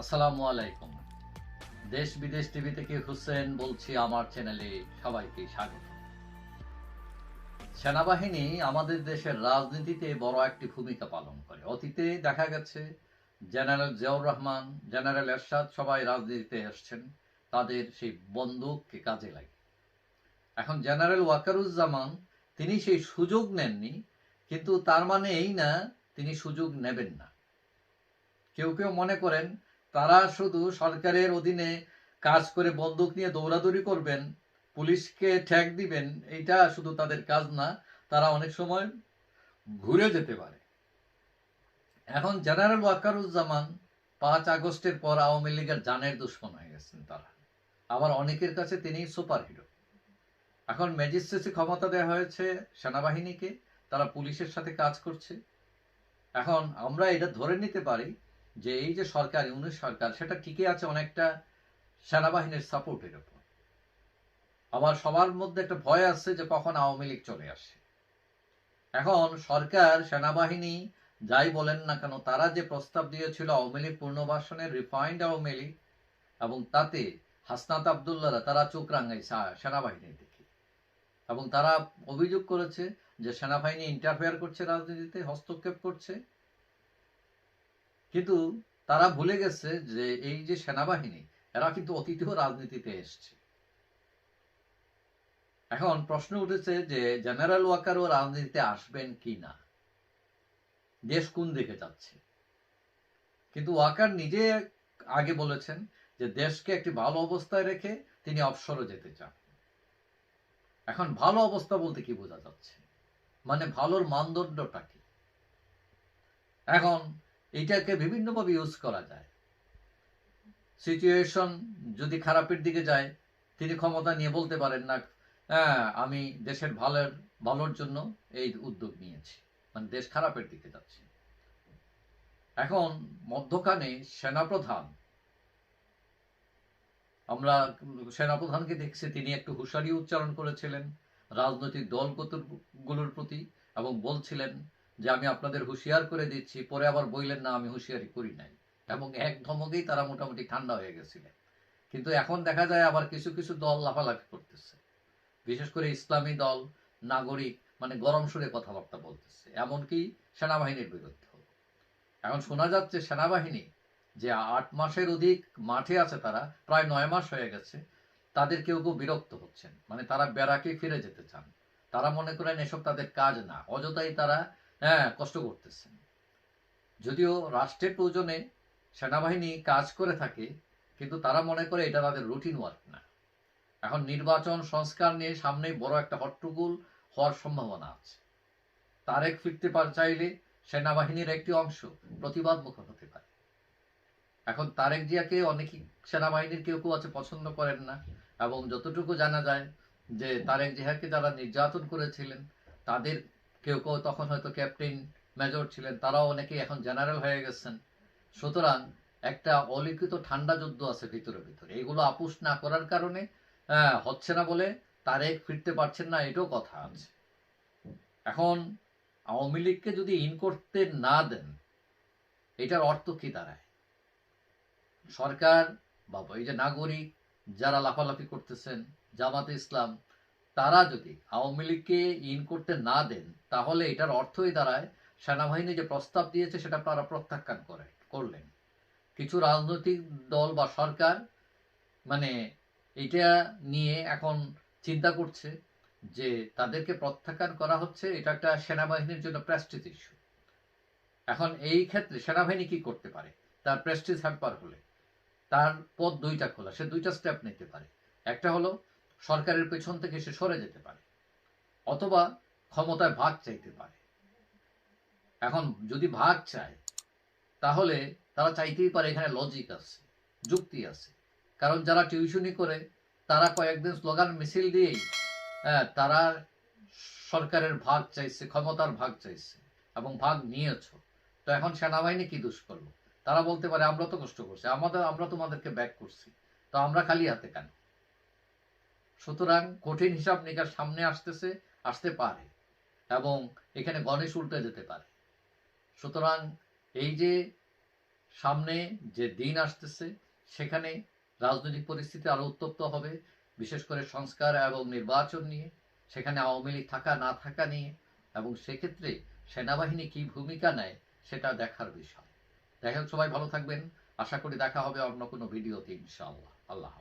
আসসালামু আলাইকুম। দেশ বিদেশ টিভি থেকে হুসেন বলছি আমার চ্যানেলে সবাইকে স্বাগত। সেনাবাহিনী আমাদের দেশের রাজনীতিতে বড় একটি ভূমিকা পালন করে। অতীতে দেখা গেছে, জেনারেল জিয়াউর রহমান, জেনারেল এরশাদ সবাই রাজনীতিতে এসছেন। তাদের সেই বন্দুককে কাজে লাগে। এখন জেনারেল ওয়াকারুজ্জামান, তিনি সেই সুযোগ নেননি, কিন্তু তার মানে এই না, তিনি সুযোগ নেবেন না। কেউ কেউ মনে করেন তারা শুধু সরকারের অধীনে কাজ করে বন্দুক নিয়ে দৌড়াদৌড়ি করবেন, পুলিশকে ঠ্যাক দিবেন, এইটা শুধু তাদের কাজ না, তারা অনেক সময় ঘুরে যেতে পারে। এখন জেনারেল ওয়াকারুজ্জামান পাঁচ আগস্টের পর আওয়ামী লীগের জানের দুশ্মন হয়ে গেছেন তারা। আবার অনেকের কাছে তিনি সুপার হিরো এখন ম্যাজিস্ট্রেসি ক্ষমতা দেওয়া হয়েছে সেনাবাহিনীকে, তারা পুলিশের সাথে কাজ করছে। এখন আমরা এটা ধরে নিতে পারি যে এই যে সরকার ইউনিট সরকার, সেটা টিকে আছে অনেকটা সেনাবাহিনীর সাপোর্টের উপর। আবার সবার মধ্যে একটা ভয় আছে যে কখন আওয়ামী লীগ চলে আসে। এখন সরকার, সেনাবাহিনী, যাই বলেন না কেন, তারা যে প্রস্তাব দিয়েছিল আওয়ামী লীগ পুনর্বাসনের রিফাইন্ড আওয়ামী লীগ, এবং তাতে হাসনাত আবদুল্লারা তারা চোখ রাঙাইছে সেনাবাহিনীর দিকে। এবং তারা অভিযোগ করেছে যে সেনাবাহিনী ইন্টারফেয়ার করছে, রাজনীতিতে হস্তক্ষেপ করছে। কিন্তু তারা ভুলে গেছে যে এই যে সেনাবাহিনী, এরা কিন্তু অতীতেও রাজনীতিতে এসছে। এখন প্রশ্ন উঠেছে যে জেনারেল ওয়াকারও রাজনীতিতে আসবেন কি না? দেশ কোন দিকে যাচ্ছে? কিন্তু ওয়াকার নিজে আগে বলেছেন যে দেশকে একটি ভালো অবস্থায় রেখে তিনি অবসরে যেতে চান। এখন ভালো অবস্থা বলতে কি বোঝা যাচ্ছে? মানে ভালোর মানদণ্ডটা কি? এখন এইটাকে বিভিন্নভাবে ইউজ করা যায়। সিচুয়েশন যদি খারাপের দিকে যায়, তিনি ক্ষমতা নিয়ে বলতে পারেন না হ্যাঁ আমি দেশের ভালোর ভালোর জন্য এই উদ্যোগ নিয়েছি। মানে দেশ খারাপের দিকে যাচ্ছে। এখন মধ্যখানে সেনাপ্রধান, আমরা সেনাপ্রধানকে দেখছি, তিনি একটু হুঁশিয়ারি উচ্চারণ করেছিলেন, রাজনৈতিক দলগুলোর প্রতি, এবং বলছিলেন যে আমি আপনাদের হুঁশিয়ার করে দিচ্ছি, পরে আবার বললেন, না, আমি হুঁশিয়ারি করি নাই। এবং এক ধমকেই তারা মোটামুটি ঠান্ডা হয়ে গেছিলেন কিন্তু এখন দেখা যায় আবার কিছু কিছু দল লাফালাফি করতেছে। বিশেষ করে ইসলামী দল, নাগরিক মানে গরম সুরে কথাবার্তা বলতেছে। এমনকি সেনাবাহিনীর বিরুদ্ধে এখন শোনা যাচ্ছে সেনাবাহিনী যে আট মাসের অধিক মাঠে আছে তারা, প্রায় নয় মাস হয়ে গেছে, তাদের কেউ কেউ বিরক্ত হচ্ছেন। মানে তারা ব্যারাকে ফিরে যেতে চান। তারা মনে করেন এসব তাদের কাজ না। অযথাই তারা হ্যাঁ কষ্ট করতেছেন যদিও রাষ্ট্রের প্রয়োজনে সেনাবাহিনী কাজ করে থাকে, কিন্তু তারা মনে করে এটা তাদের রুটিন ওয়ার্ক না। এখন নির্বাচন, সংস্কার নিয়ে সামনেই বড় একটা হট্টগোল হওয়ার সম্ভাবনা আছে। তারেক ফিরতে পার চাইলে সেনাবাহিনীর একটি অংশ প্রতিবাদ মুখর হতে পারে। এখন তারেক জিয়াকে অনেকেই সেনাবাহিনীর কেউ কেউ আছে পছন্দ করেন না, এবং যতটুকু জানা যায় যে তারেক জিয়াকে যারা নির্যাতন করেছিলেন, তাদের কেউ কেউ তখন হয়তো ক্যাপ্টেন মেজর ছিলেন, তারাও অনেকেই এখন জেনারেল হয়ে গেছেন। সুতরাং একটা অলিখিত ঠান্ডা যুদ্ধ আছে ভিতরে ভিতরে। এগুলো আপুস না করার কারণে হচ্ছে না বলে তারেক ফিরতে পারছেন না, এটাও কথা আছে। এখন আওয়ামী লীগকে যদি ইন করতে না দেন, এটার অর্থ কি দাঁড়ায়? সরকার বা এই যে নাগরিক যারা লাফালাফি করতেছেন, জামাতে ইসলাম তারা যদি আওয়ামী লীগকে ইন করতে না দেন, তাহলে এটার অর্থই দাঁড়ায়, সেনাবাহিনী যে প্রস্তাব দিয়েছে সেটা তারা প্রত্যাখ্যান করে, করলেন। কিছু রাজনৈতিক দল বা সরকার মানে এটা নিয়ে এখন চিন্তা করছে যে তাদেরকে প্রত্যাখ্যান করা হচ্ছে, এটা একটা সেনাবাহিনীর জন্য প্রেস্টিজ ইস্যু এখন এই ক্ষেত্রে সেনাবাহিনী কি করতে পারে? তার প্রেস্টিজ হ্যাম্পার হলে, তার পথ দুইটা খোলা, সে দুইটা স্টেপ নিতে পারে। একটা হলো সরকারের পেছন থেকে সে সরে যেতে পারে অথবা ক্ষমতায় ভাগ চাইতে পারে। এখন যদি ভাগ চায় তাহলে তারা চাইতেই পারে এখানে লজিক আছে যুক্তি আছে। কারণ যারা টিউশনি করে তারা কয়েকদিন স্লোগান মিছিল দিয়েই হ্যাঁ, তারা সরকারের ভাগ চাইছে ক্ষমতার ভাগ চাইছে এবং ভাগ নিয়েছ। তো এখন সেনাবাহিনী কি দোষ করল? তারা বলতে পারে আমরা তো কষ্ট করছি আমাদের আমরা তোমাদেরকে ব্যাক করছি। তো আমরা খালি হাতে কেন? সুতরাং কঠিন হিসাব নিকাশ সামনে আসতেছে, আসতে পারে এবং এখানে গণেশ উল্টে যেতে পারে। সুতরাং এই যে সামনে যে দিন আসতেছে, সেখানে রাজনৈতিক পরিস্থিতি আরও উত্তপ্ত হবে, বিশেষ করে সংস্কার এবং নির্বাচন নিয়ে, সেখানে আওয়ামী লীগ থাকা, না থাকা নিয়ে এবং সেক্ষেত্রে সেনাবাহিনী কি ভূমিকা নেয় সেটা দেখার বিষয়। দেখা হোক সবাই ভালো থাকবেন। আশা করি দেখা হবে অন্য কোনো ভিডিওতে ইনশাআল্লাহ। আল্লাহ